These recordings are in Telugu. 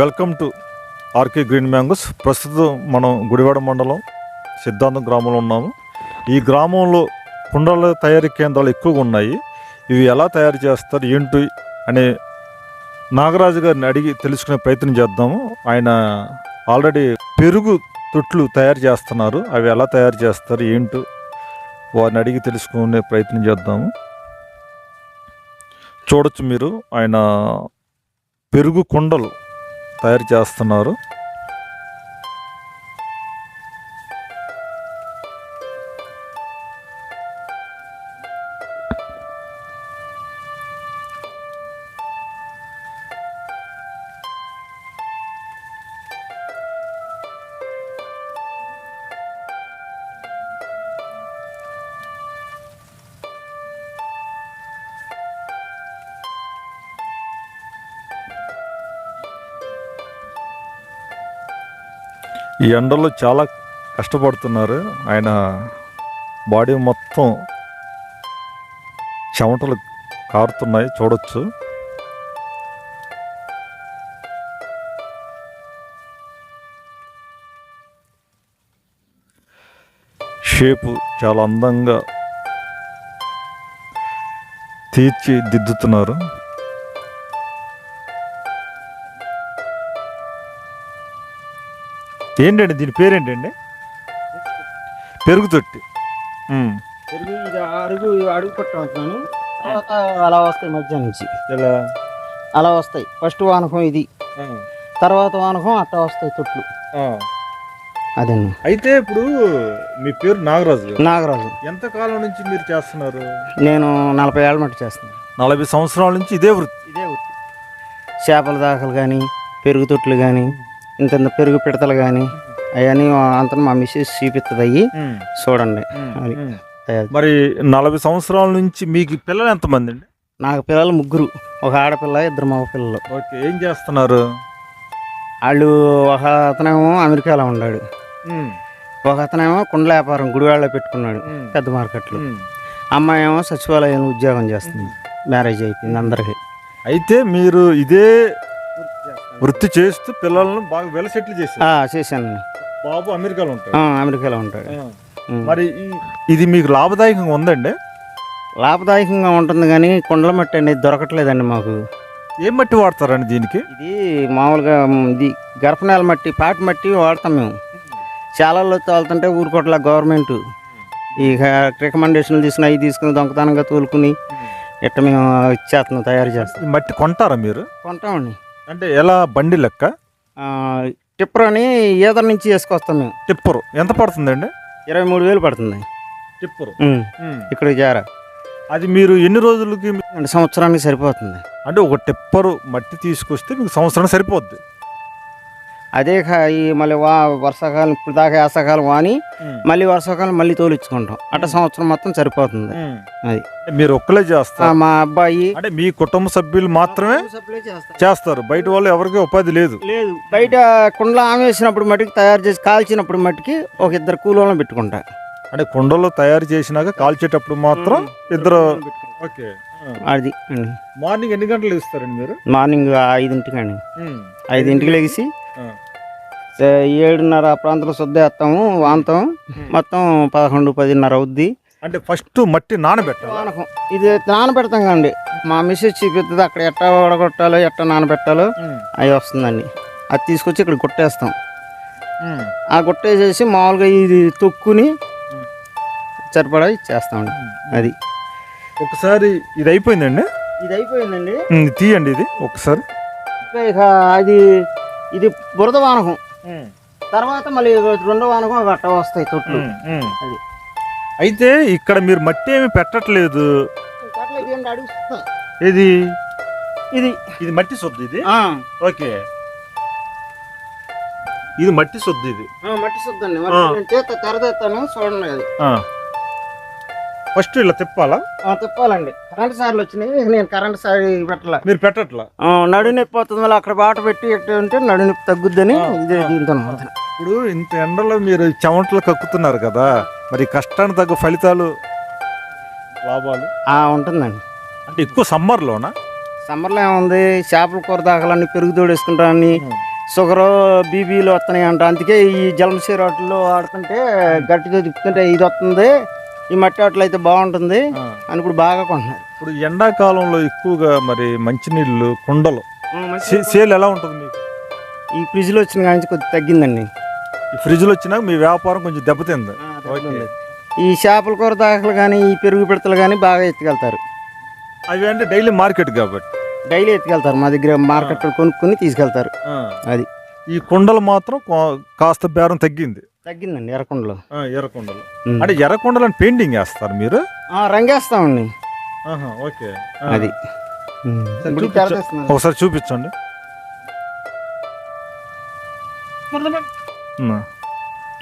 Welcome to RK green mangoes. ప్రస్తుతం మనం గుడివాడ మండలం సిద్ధాంతం గ్రామంలో ఉన్నాము. ఈ గ్రామంలో కుండల తయారీ కేంద్రాలు ఎక్కువగా ఉన్నాయి. ఇవి ఎలా తయారు చేస్తారు ఏంటి అనే నాగరాజు గారిని అడిగి తెలుసుకునే ప్రయత్నం చేద్దాము. ఆయన ఆల్రెడీ పెరుగు తొట్లు తయారు చేస్తున్నారు. అవి ఎలా తయారు చేస్తారు ఏంటి వారిని అడిగి తెలుసుకునే ప్రయత్నం చేద్దాము. చూడొచ్చు మీరు ఆయన పెరుగు కుండలు తయారు చేస్తున్నారు. ఈ ఎండలో చాలా కష్టపడుతున్నారు. ఆయన బాడీ మొత్తం చెమటలు కారుతున్నాయి చూడొచ్చు. షేపు చాలా అందంగా తీర్చిదిద్దుతున్నారు. ఏంటండి దీని పేరేంటండి? పెరుగు తొట్టి ఉమ్. పెరుగు ఇది అడుగు అడుగు పట్టుకుంటున్నాను తర్వాత అలా వస్తాయి మధ్య నుంచి. ఇలా అలా వస్తాయి. ఫస్ట్ వానకం ఇది. తర్వాత వానకం అట్లా వస్తాయి తొట్లు. అదండి అయితే ఇప్పుడు మీ పేరు నాగరాజు. గారు నాగరాజు. ఎంత కాలం నుంచి మీరు చేస్తున్నారు? నేను నలభై ఏళ్ళ మట్టి చేస్తున్నాను. నలభై సంవత్సరాల నుంచి ఇదే వృత్తి. ఇదే వృత్తి. చేపల దాఖలు కానీ పెరుగు తొట్లు కానీ ఇంత ఇంత పెరుగు పిడతలు కానీ అవన్నీ అంత మా మిస్సెస్ చూపిస్తుంది అయ్యి చూడండి. అది. మరి నలభై సంవత్సరాల నుంచి మీకు పిల్లలు ఎంతమంది అండి? నాకు పిల్లలు ముగ్గురు. ఒక ఆడపిల్ల ఇద్దరు మగ పిల్లలు. ఓకే ఏం చేస్తున్నారు? వాళ్ళు ఒక అతనేమో అమెరికాలో ఉన్నాడు ఒక అతనేమో కుండల వ్యాపారం గుడివాడలో పెట్టుకున్నాడు పెద్ద మార్కెట్లో. అమ్మాయి ఏమో సచివాలయంలో ఉద్యోగం చేస్తుంది. మ్యారేజ్ అయిపోయింది అందరికి. అయితే మీరు ఇదే వృత్తి చేస్తూ పిల్లలను బాగా వెల సెటిల్ చేశారు. చేశాను. బాబు అమెరికాలో ఉంటాడు. అమెరికాలో ఉంటాడు. మరి ఇది మీకు లాభదాయకంగా ఉందండి? లాభదాయకంగా ఉంటుంది కానీ కుండల మట్టి అనేది దొరకట్లేదండి మాకు. ఏం మట్టి వాడతారండి దీనికి? ఇది మామూలుగా ఇది గర్భనేల మట్టి పాటి మట్టి వాడతాం మేము. చాలాలో తోలుతుంటే ఊరుకోట్ల గవర్నమెంట్. ఈ రికమెండేషన్లు తీసుకుని అవి తీసుకుని దొంగతనంగా తోలుకుని ఇట్ట మేము ఇచ్చేస్తున్నాం తయారు చేస్తాం మట్టి కొంటారా మీరు? కొంటామండి. అంటే ఎలా బండి లెక్క? టిప్పర్ అని ఈదర్ నుంచి వేసుకొస్తాం మేము. టిప్పరు. ఎంత పడుతుందండి? ఇరవై మూడు వేలు పడుతుంది. టిప్పరు. ఉం. ఇక్కడికి చేరా అది మీరు ఎన్ని రోజులకి సంవత్సరానికి సరిపోతుంది. అంటే ఒక టిప్పరు మట్టి తీసుకొస్తే మీకు సంవత్సరం సరిపోద్ది. అదే ఈ మళ్ళీ వా వర్షాకాలం ఇప్పుడు దాకా వేసవకాలం వాని మళ్ళీ వర్షాకాలం మళ్ళీ తోలిచ్చుకుంటాం. అట్ట సంవత్సరం మొత్తం సరిపోతుంది. అది. మీరు ఒక్కలే చేస్తారు? మా అబ్బాయి అంటే మీ కుటుంబ సభ్యులు మాత్రమే చేస్తారు. బయట వాళ్ళు ఎవరికి ఉపాధి లేదు. లేదు. బయట కుండల ఆమె వేసినప్పుడు మట్టికి తయారు చేసి కాల్చినప్పుడు మట్టికి ఒక ఇద్దరు కూలోళ్ళని పెట్టుకుంటా. అంటే కుండలో తయారు చేసినాక కాల్చేటప్పుడు మాత్రం ఇద్దరు ఓకే. అది. మార్నింగ్ ఎన్ని గంటలు ఇస్తారండి మీరు? మార్నింగ్ ఐదింటికి అండి. ఐదింటికి ఏ, ఏడున్నర ఆ ప్రాంతంలో శుద్ధేస్తాము వాంతం. మొత్తం పదకొండు పదిన్నర అవుద్ది. అంటే ఫస్ట్ మట్టి నానబెట్టాలి. వానకం ఇది నానబెడతాం కండి. మా మిస్సెస్ చూపిస్తుంది అక్కడ ఎట్టా వడగొట్టాలో ఎట్టా నానబెట్టాలో. అవి వస్తుందండి. అది తీసుకొచ్చి ఇక్కడ కొట్టేస్తాం. ఆ కొట్టేసేసి మామూలుగా ఇది తొక్కుని సరిపడా ఇచ్చేస్తామండి. అది. ఒకసారి ఇది అయిపోయిందండి? ఇది అయిపోయిందండి. తీయండి ఇది ఒకసారి. ఇక అది ఇది బురద వానకం. తర్వాత మళ్ళీ రెండో వానకం అట్ట వస్తాయి తొట్లు. అది. అయితే ఇక్కడ మీరు మట్టి ఏమి పెట్టట్లేదు. ఇది ఇది. ఇది మట్టి సొద్దు ఇది? ఓకే. ఇది మట్టి సొద్దు ఇది. మట్టి. నేను చేత తెరదేస్తాను చూడండి అది. ఫస్ట్ ఇలా తిప్పాలా? ఆ, తిప్పాలండి. కరెంట్ సార్లు వచ్చినాయి నేను కరెంట్ సార్ పెట్టలే. మీరు పెట్టట్లా? ఆ, నడుము నొప్పి వస్తుంది మళ్ళీ అక్కడ బాట పెట్టి ఎట్టు ఉంటే నడుము నొప్పి తగ్గుద్దని ఇదే దీంతో. ఇప్పుడు ఇంత ఎండలో మీరు చెమటలు కక్కుతున్నారు కదా మరి కష్టానికి తగ్గ ఫలితాలు? లాభాలు? ఆ, ఉంటుందండి. అంటే ఎక్కువ సమ్మర్లోనా? సమ్మర్లో ఏముంది? చేపల కూర దాకాలన్నీ పెరుగు తోడేసుకుంటామని షుగర్ బీబీలు వస్తున్నాయి అంట అందుకే ఈ జలమసీ రోడ్లు ఆడుతుంటే గట్టిగా తిప్పుతుంటే ఇది వస్తుంది. ఈ మట్టి ఆటలు అయితే బాగుంటుంది. అని ఇప్పుడు బాగా కొంటున్నారు. ఇప్పుడు ఎండాకాలంలో ఎక్కువగా మరి మంచినీళ్ళు కుండలు. సేల్ ఎలా ఉంటుంది మీకు? ఈ ఫ్రిడ్జ్లో వచ్చిన కానీ కొద్దిగా తగ్గిందండి. ఈ ఫ్రిడ్జ్లో వచ్చినాక మీ వ్యాపారం కొంచెం దెబ్బతింది. ఈ చేపల కూర దాఖలు కానీ ఈ పెరుగు పిడతలు కానీ బాగా ఎత్తుకెళ్తారు. అవి అంటే డైలీ మార్కెట్ కాబట్టి. డైలీ ఎత్తుకెళ్తారు. మా దగ్గర మార్కెట్లో కొనుక్కొని తీసుకెళ్తారు. అది. ఈ కుండలు మాత్రం కాస్త బేరం తగ్గింది. తగ్గిందండి ఎర్రకుండలో. ఎర్ర కుండలు ఉమ్. అంటే ఎర్ర కుండలను పెయింటింగ్ వేస్తారు మీరు? రంగేస్తామండి. ఓకే. అది. ఒకసారి చూపించండి.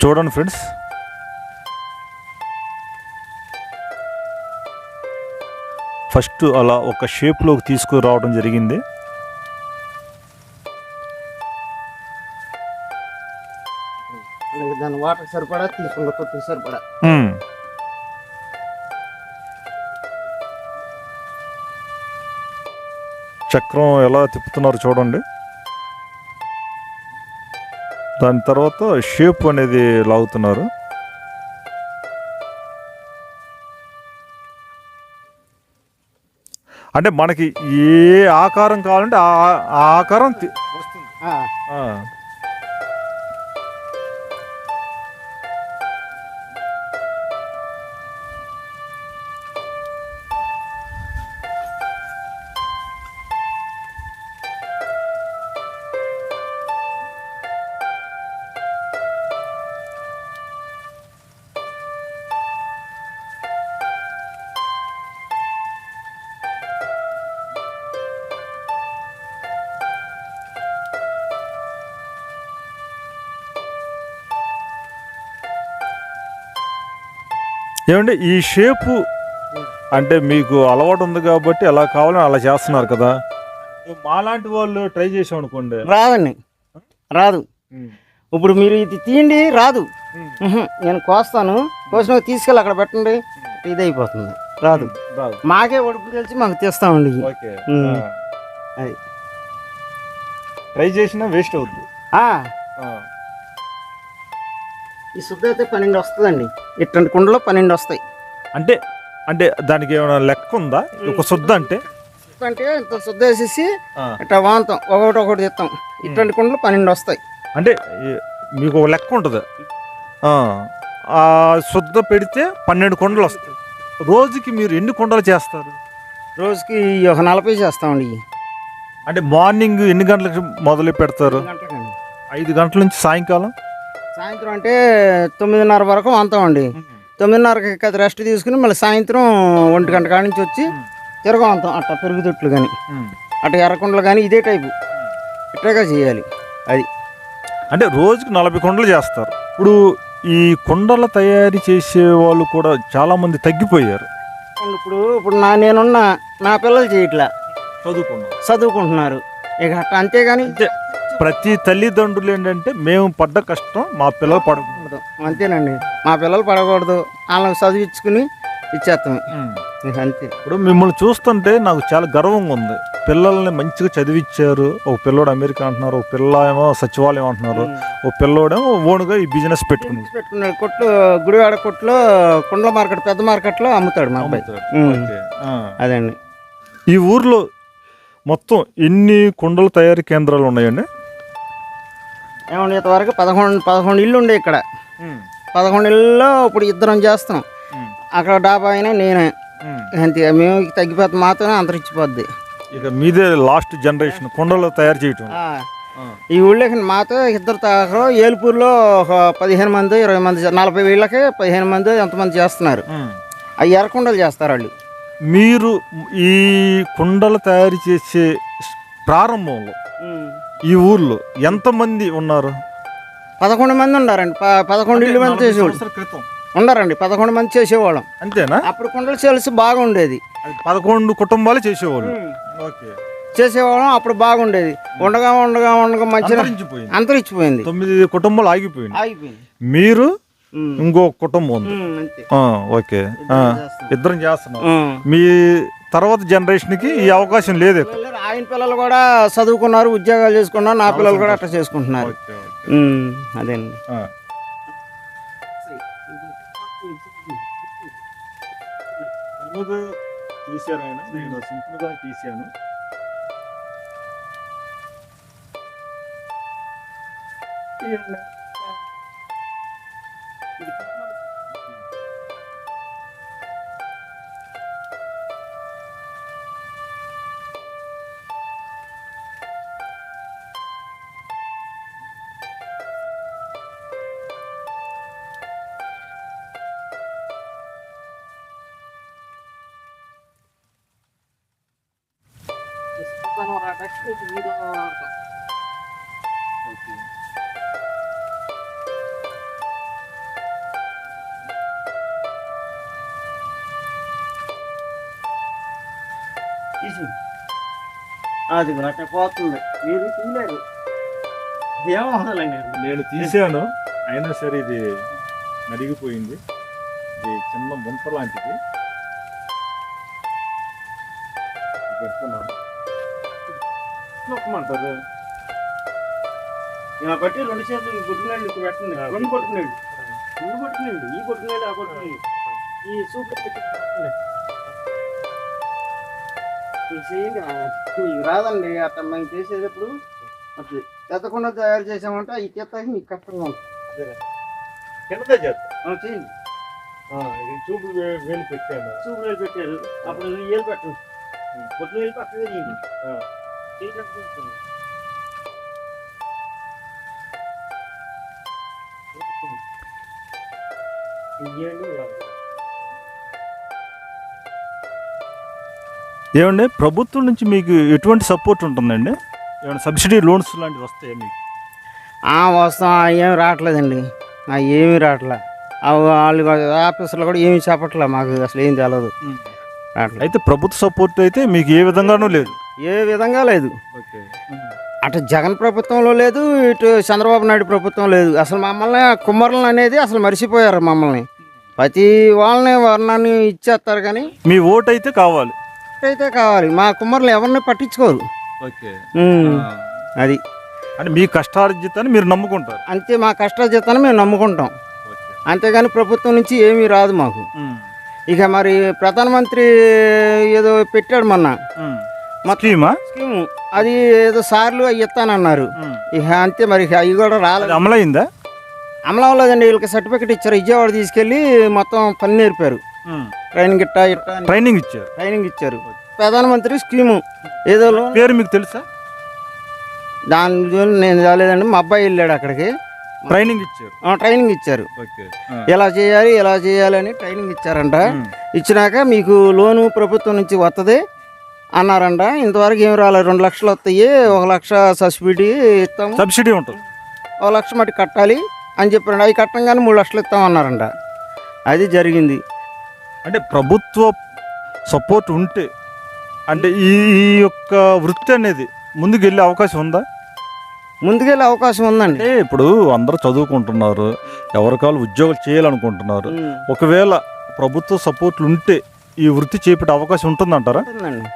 చూడండి ఫ్రెండ్స్. ఫస్ట్ అలా ఒక షేప్లోకి తీసుకురావడం జరిగింది. దాని వాటర్ సరిపడా తీసుకుంటా కొద్దిగా సరిపడా. చక్రం ఎలా తిప్పుతున్నారు చూడండి. దాని తర్వాత షేప్ అనేది లాగుతున్నారు. అంటే మనకి ఏ ఆకారం కావాలంటే ఆ ఆకారం వస్తుంది. ఏమంటే ఈ షేపు అంటే మీకు అలవాటు ఉంది కాబట్టి ఎలా కావాలని అలా చేస్తున్నారు కదా. మాలాంటి వాళ్ళు ట్రై చేసాం అనుకోండి. రాదండి. రాదు. ఇప్పుడు మీరు ఇది తీయండి రాదు. నేను కోస్తాను. కోసిన తీసుకెళ్ళి అక్కడ పెట్టండి. ఇది అయిపోతుంది. రాదు. రాదు. మాకే ఒడుపు తెలిసి మాకు తెస్తామండి. అది. ట్రై చేసినా వేస్ట్ అవుద్ది. ఆ, ఈ శుద్ధ అయితే పన్నెండు వస్తుందండి. ఇట్లాంటి కుండలో పన్నెండు వస్తాయి. అంటే అంటే దానికి ఏమైనా లెక్క ఉందా? ఒక శుద్ధ అంటే? అంటే ఇంత శుద్ధ వేసేసి ఇట్లా వాంతం ఒకటి ఒకటి తెస్తాం ఇట్లాంటి కుండలు పన్నెండు వస్తాయి. అంటే మీకు ఒక లెక్క ఉంటుంది. ఆ, శుద్ధ పెడితే పన్నెండు కొండలు వస్తాయి. రోజుకి మీరు ఎన్ని కొండలు చేస్తారు? రోజుకి ఒక నలభై చేస్తామండి. అంటే మార్నింగ్ ఎన్ని గంటలకు మొదలు పెడతారు. ఐదు గంటల నుంచి సాయంకాలం? సాయంత్రం అంటే తొమ్మిదిన్నర వరకు వంతామండి తొమ్మిదిన్నరకి కదా రెస్ట్ తీసుకుని మళ్ళీ సాయంత్రం ఒంటి గంట కాడ నుంచి వచ్చి తిరగవంతాం అట్లా పెరుగుదొట్లు కానీ అట్లా ఎర్రకుండలు కానీ ఇదే టైపు ఇట్లాగా చేయాలి. అది. అంటే రోజుకి నలభై కొండలు చేస్తారు. ఇప్పుడు ఈ కుండల తయారీ చేసే వాళ్ళు కూడా చాలా మంది తగ్గిపోయారు. ఇప్పుడు ఇప్పుడు నా నేనున్న నా పిల్లలు చేయట్లా. చదువుకున్నారు చదువుకుంటున్నారు. ఇక అంతేగాని ప్రతి తల్లిదండ్రులు ఏంటంటే మేము పడ్డ కష్టం మా పిల్లలు పడకూడదు. అంతేనండి. మా పిల్లలు పడకూడదు. వాళ్ళని చదివించుకుని ఇచ్చేస్తాం. అంతే. ఇప్పుడు మిమ్మల్ని చూస్తుంటే నాకు చాలా గర్వంగా ఉంది. పిల్లల్ని మంచిగా చదివించారు ఒక పిల్లోడు అమెరికా అంటున్నారు ఒక పిల్ల ఏమో సచివాలయం అంటున్నారు ఒక పిల్లోడేమో ఓనుగా ఈ బిజినెస్ పెట్టుకుని పెట్టుకున్నాడు. కొట్లు గుడివాడ కొట్లో కుండ్ల మార్కెట్ పెద్ద మార్కెట్లో అమ్ముతాడు మా అబ్బాయి. అదండి. ఈ ఊర్లో మొత్తం ఎన్ని కుండల తయారీ కేంద్రాలు ఉన్నాయండి? ఏమండి ఇంతవరకు పదకొండు పదకొండు ఇల్లు ఉండే ఇక్కడ. పదకొండు ఇళ్ళలో ఇప్పుడు ఇద్దరం చేస్తున్నాం అక్కడ డాబా అయినా నేనే. అంతే మేము తగ్గిపోతే మాత్రమే అంతరించిపోద్ది. ఇక మీదే లాస్ట్ జనరేషన్ కుండలు తయారు చేయటం. ఈ ఊళ్ళోకి మాతో ఇద్దరు తాకరు. ఏలుపూర్లో ఒక పదిహేను మంది ఇరవై మంది నలభై వీళ్ళకి పదిహేను మంది ఎంతమంది చేస్తున్నారు. అవి ఎర్రకుండలు చేస్తారు వాళ్ళు. మీరు ఈ కుండలు తయారు చేసే ప్రారంభంలో ఈ ఊర్లో ఎంతమంది ఉన్నారు? పదకొండు మంది ఉన్నారండి పదకొండు ఇల్లు మంది చేసేవాళ్ళు. క్రితం. ఉన్నారండి పదకొండు మంది చేసేవాళ్ళం. అంతేనా? అప్పుడు కుండలు చేసి బాగుండేది. పదకొండు కుటుంబాలు చేసేవాళ్ళు. ఓకే. చేసేవాళ్ళం అప్పుడు బాగుండేది. ఉండగా ఉండగా ఉండగా మంచిగా అంతరించిపోయింది. తొమ్మిది కుటుంబాలు ఆగిపోయింది. ఆగిపోయింది. మీరు. ఇంకో కుటుంబం ఉంది. ఓకే. ఇద్దరం చేస్తున్నాం. మీ తర్వాత జనరేషన్కి ఈ అవకాశం లేదు ఆయన పిల్లలు కూడా చదువుకున్నారు ఉద్యోగాలు చేసుకున్నారు నా పిల్లలు కూడా అట్లా చేసుకుంటున్నారు. అదేండి తీశాను. ఆయన నేను సింపుల్గా తీశాను. తీసి. అది అట్లా పోతుంది మీరు తీయలేరు ఏమవుతుందండి నేను తీసాను అయినా సరే ఇది నలిగిపోయింది ఇది చిన్న ముంత లాంటిది. పెడుతున్నాను. నొక్కమంటారు. ఇలా బట్టి రెండు చేతులు ఈ కొట్టుకునేళ్ళు ఇక్కడ పెట్టండి. రెండు కొట్టుకునేళ్ళు రెండు ఈ కొట్టుకునేళ్ళు ఆ ఈ ఇది చేయండి. మీకు రాదండి. అట్లా మేము చేసేటప్పుడు అట్లా ఎత్తకుండా తయారు చేసామంటే ఈ చెత్త మీకు కష్టంగా ఉంటుంది. కింద చేస్తా. చేయండి. చూపు వేలు పెట్టాను. సూపర్ వేలు పెట్టారు. అప్పుడు ఏలు పెట్టండి. కొట్టు వేలు చేయండి. ఏమండి? ప్రభుత్వం నుంచి మీకు ఎటువంటి సపోర్ట్ ఉంటుందండి? ఏమైనా సబ్సిడీ లోన్స్ లాంటివి వస్తాయా మీకు? ఆ వస్తాం. ఏమి రావట్లేదండి. ఆ ఏమీ రావట్లే. వాళ్ళు ఆఫీసులో కూడా ఏమీ చెప్పట్లే మాకు. అసలు ఏం తెలియదు అయితే ప్రభుత్వ సపోర్ట్ అయితే మీకు ఏ విధంగానూ లేదు. ఏ విధంగా లేదు. అటు జగన్ ప్రభుత్వంలో లేదు ఇటు చంద్రబాబు నాయుడు ప్రభుత్వం లేదు. అసలు మమ్మల్ని కుమ్మరులను అనేది అసలు మర్చిపోయారు మమ్మల్ని. ప్రతి వాళ్ళని వర్ణాన్ని ఇచ్చేస్తారు కానీ మీ ఓటు అయితే కావాలి. అయితే కావాలి. మా కుమ్మరులు ఎవరిని పట్టించుకోరు. ఉమ్, అది. అంటే మీ కష్టార్జితాన్ని మీరు నమ్ముకుంటారు. అంతే మా కష్టాజీతాన్ని మేము నమ్ముకుంటాం. అంతేగాని ప్రభుత్వం నుంచి ఏమీ రాదు మాకు. ఇక మరి ప్రధానమంత్రి ఏదో పెట్టాడు మొన్న. స్కీమా? స్కీము. అది ఏదో సార్లు అవి ఇస్తానన్నారు. ఇక అంతే మరి అవి కూడా రాలేదు అమలైందా అమలు అవ్వలేదండి వీళ్ళకి సర్టిఫికెట్ ఇచ్చారు. విజయవాడ తీసుకెళ్ళి మొత్తం పని నేర్పారు. ట్రైనింగ్ ఇట్టా ఇట్టా ట్రైనింగ్ ఇచ్చారు? ట్రైనింగ్ ఇచ్చారు. ప్రధానమంత్రి స్కీము. ఏదో పేరు మీకు తెలుసా? దాని నేను రాలేదండి. మా అబ్బాయి వెళ్ళాడు అక్కడికి. ట్రైనింగ్ ఇచ్చారు? ట్రైనింగ్ ఇచ్చారు. ఓకే. ఎలా చేయాలి ఎలా చేయాలి అని ట్రైనింగ్ ఇచ్చారంట. ఇచ్చినాక మీకు లోను ప్రభుత్వం నుంచి వస్తుంది అన్నారంట. ఇంతవరకు ఏం రాలేదు. రెండు లక్షలు వస్తాయి. ఒక లక్ష సబ్సిడీ ఇస్తాము. సబ్సిడీ ఉంటుంది. ఒక లక్ష మట్టి కట్టాలి అని చెప్పారంట. అవి కట్టంగానే మూడు లక్షలు ఇస్తాం అన్నారంట. అది జరిగింది. అంటే ప్రభుత్వ సపోర్ట్ ఉంటే అంటే ఈ యొక్క వృత్తి అనేది ముందుకు వెళ్ళే అవకాశం ఉందా? ముందుకెళ్ళే అవకాశం ఉందండి. ఇప్పుడు అందరూ చదువుకుంటున్నారు. ఎవరికాలు ఉద్యోగాలు చేయాలనుకుంటున్నారు. ఒకవేళ ప్రభుత్వ సపోర్ట్లు ఉంటే ఈ వృత్తి చేపట్టే అవకాశం ఉంటుందంటారా? ఉంటుందండి.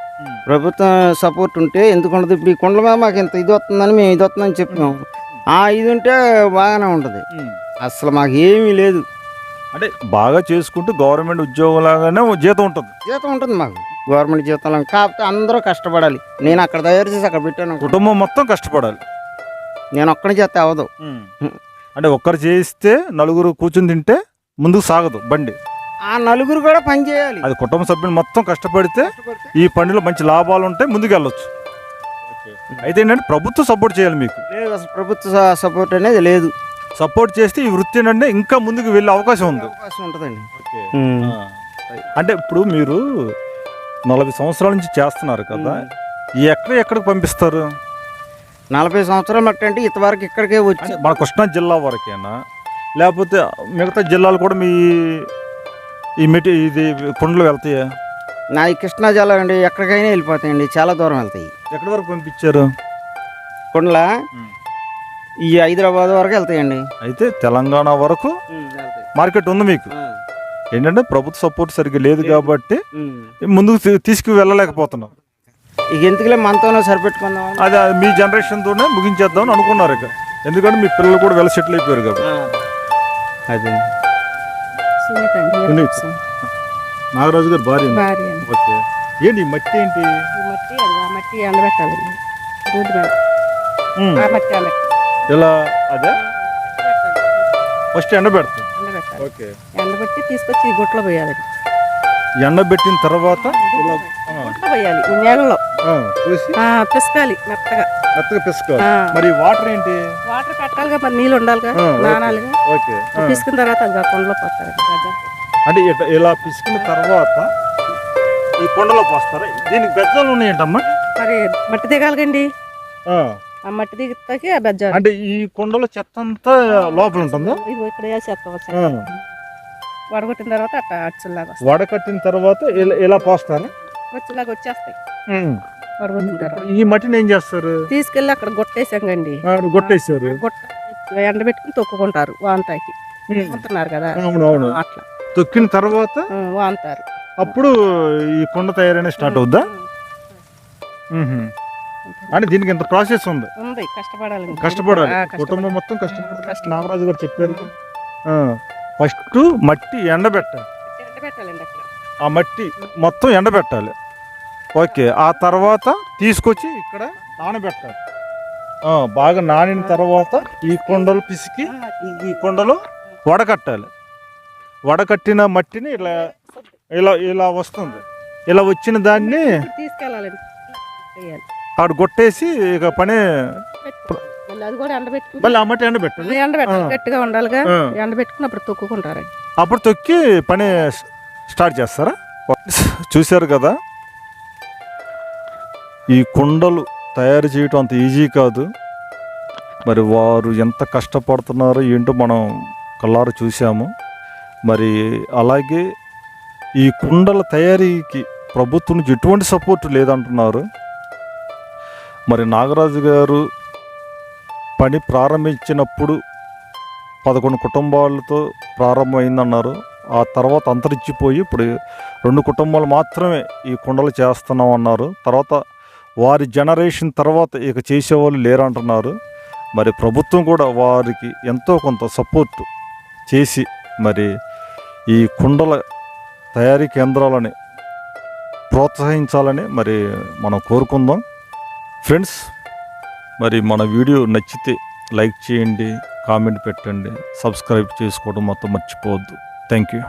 ప్రభుత్వం సపోర్ట్ ఉంటే ఎందుకు ఉండదు? ఇప్పుడు ఈ కొండల మీద మాకు ఇంత ఇది వస్తుందని మేము ఇది వస్తుందని చెప్పాం ఆ ఇది ఉంటే బాగానే ఉంటుంది. అసలు మాకు ఏమీ లేదు. అంటే బాగా చేసుకుంటూ గవర్నమెంట్ ఉద్యోగం లాగానే జీతం ఉంటుంది. జీతం ఉంటుంది మాకు. గవర్నమెంట్ జీతంలో కాకపోతే అందరూ కష్టపడాలి. నేను అక్కడ తయారు చేసి అక్కడ పెట్టాను. కుటుంబం మొత్తం కష్టపడాలి. నేను ఒక్కడి చేస్తే అవ్వదు. అంటే ఒక్కరు చేస్తే నలుగురు కూర్చుని తింటే ముందుకు సాగదు బండి. ఆ నలుగురు కూడా పని చేయాలి. అది కుటుంబ సభ్యులు మొత్తం కష్టపడితే ఈ పనిలో మంచి లాభాలు ఉంటాయి ముందుకు వెళ్ళొచ్చు అయితే ఏంటంటే ప్రభుత్వం సపోర్ట్ చేయాలి మీకు. లేదు అసలు ప్రభుత్వ సపోర్ట్ అనేది లేదు. సపోర్ట్ చేస్తే ఈ వృత్తి ఏంటంటే ఇంకా ముందుకు వెళ్ళే అవకాశం ఉంది. అవకాశం ఉంటుందండి. అంటే ఇప్పుడు మీరు నలభై సంవత్సరాల నుంచి చేస్తున్నారు కదా ఎక్కడ ఎక్కడికి పంపిస్తారు? నలభై సంవత్సరాలు మట్టి అంటే ఇంతవరకు ఇక్కడికే వచ్చి అంటే మన కృష్ణా జిల్లా వరకేనా? లేకపోతే మిగతా జిల్లాలు కూడా మీ ఈ మెటీ ఇది కుండలు వెళ్తాయా? నా ఈ కృష్ణా జిల్లా అండి ఎక్కడికైనా వెళ్ళిపోతాయండి చాలా దూరం వెళ్తాయి. ఎక్కడి వరకు పంపించారు? కొండల? ఈ హైదరాబాద్ వరకు వెళ్తాయండి. అయితే తెలంగాణ వరకు మార్కెట్ ఉంది మీకు? ఏంటంటే ప్రభుత్వ సపోర్ట్ సరిగ్గా లేదు కాబట్టి ముందుకు తీసుకు వెళ్ళలేకపోతున్నాం ఇక ఎందుకులే మనతోనే సరిపెట్టుకుందాం. అది మీ జనరేషన్తోనే ముగించేద్దామని అనుకున్నారు ఇక. ఎందుకంటే మీ పిల్లలు కూడా వెల్ సెటిల్ అయిపోయారు కాబట్టి. అదే. నాగరాజు గారు భార్య భార్య. ఓకే. ఏంటి మట్టి ఏంటి? మట్టి మట్టి ఎండబెట్టాలండి రోడ్డు మీద. ఆ మట్టి ఇలా అదే? ఫస్ట్ ఎండబెడతాం. ఎండబెట్టాలి. ఓకే. ఎండబెట్టి తీసుకొచ్చి గుట్లో పోయాలండి ఎండబెట్టిన తర్వాత? గుట్లో పోయాలి. ఆ, పిసకాలి మెత్తగా. మెత్తగా పిసుకోవాలి. మరి వాటర్ ఏంటి? వాటర్ పెట్టాలిగా మరి నీళ్ళు ఉండాలిగా. నానాలిగా. ఓకే. ఆ. పిసికిన తర్వాత అది కొండలో గజం. అంటే ఇలా పిసికిన తర్వాత ఈ కొండలో పోస్తారా? దీనికి బెజ్జాలు ఉన్నాయంటమ్మా. మరి మట్టి దిగాలిగండి. ఆ, మట్టి దిగుతాకి ఆ బెజ్జాలు. అంటే ఈ కొండలో చెత్త అంతా లోపల ఉంటుందా? ఇదిగో ఇక్కడ ఆ. వడగొట్టిన తర్వాత అట్ట అచ్చులాగా వడకట్టిన తర్వాత ఇలా ఇలా పోస్తారా? వచ్చేలాగా వచ్చేస్తాయి. ఈ మట్టిని ఏం చేస్తారు? తీసుకెళ్ళి అక్కడ గొట్టేసాం కండి ఆ, కొట్టేశారు గొట్ట ఎండబెట్టుకుని తొక్కుకుంటారు వాంతాకి. అమ్ముతున్నారు కదా. అవును అవును. అట్లా. తొక్కిన తర్వాత వాంతారు. అప్పుడు ఈ కొండ తయారైన స్టార్ట్ అవుద్దా. అంటే దీనికి ఇంత ప్రాసెస్ ఉంది. ఉంది కష్టపడాలి కష్టపడాలి. కుటుంబం మొత్తం కష్టపడాలి. కష్టం. నాగరాజు గారు చెప్పారు. ఫస్ట్ మట్టి ఎండబెట్టాలి. ఎండబెట్టాలండి ఆ మట్టి మొత్తం ఎండబెట్టాలి. ఓకే ఆ తర్వాత తీసుకొచ్చి ఇక్కడ నానబెట్టాలి బాగా నానిన తర్వాత ఈ కొండలు పిసికి ఈ- కొండలో వడకట్టాలి. వడకట్టిన మట్టిని ఇలా ఇలా ఇలా వస్తుంది. ఇలా వచ్చిన దాన్ని. ఆడు కొట్టేసి ఇక పని మళ్ళీ ఆ మట్టి ఎండబెట్టాలి. గట్టిగా ఉండాలిగా. తొక్కుకుంటారండి అప్పుడు తొక్కి పని స్టార్ట్ చేస్తారా? చూశారు కదా? ఈ కుండలు తయారు చేయటం అంత ఈజీ కాదు. మరి వారు ఎంత కష్టపడుతున్నారో ఏంటో మనం కళ్ళారు చూసాము మరి అలాగే ఈ కుండల తయారీకి ప్రభుత్వం నుంచి ఎటువంటి సపోర్ట్ లేదంటున్నారు. మరి నాగరాజు గారు పని ప్రారంభించినప్పుడు పదకొండు కుటుంబాలతో ప్రారంభమైందన్నారు. ఆ తర్వాత అంతరించిపోయి ఇప్పుడు రెండు కుటుంబాలు మాత్రమే ఈ కుండలు చేస్తున్నాం అన్నారు తర్వాత వారి జనరేషన్ తర్వాత ఇక చేసేవాళ్ళు లేరంటున్నారు. మరి ప్రభుత్వం కూడా వారికి ఎంతో కొంత సపోర్ట్ చేసి మరి ఈ కుండల తయారీ కేంద్రాలని ప్రోత్సహించాలని మరి మనం కోరుకుందాం. ఫ్రెండ్స్ మరి మన వీడియో నచ్చితే లైక్ చేయండి కామెంట్ పెట్టండి సబ్స్క్రైబ్ చేసుకోవడం మొత్తం మర్చిపోవద్దు. Thank you.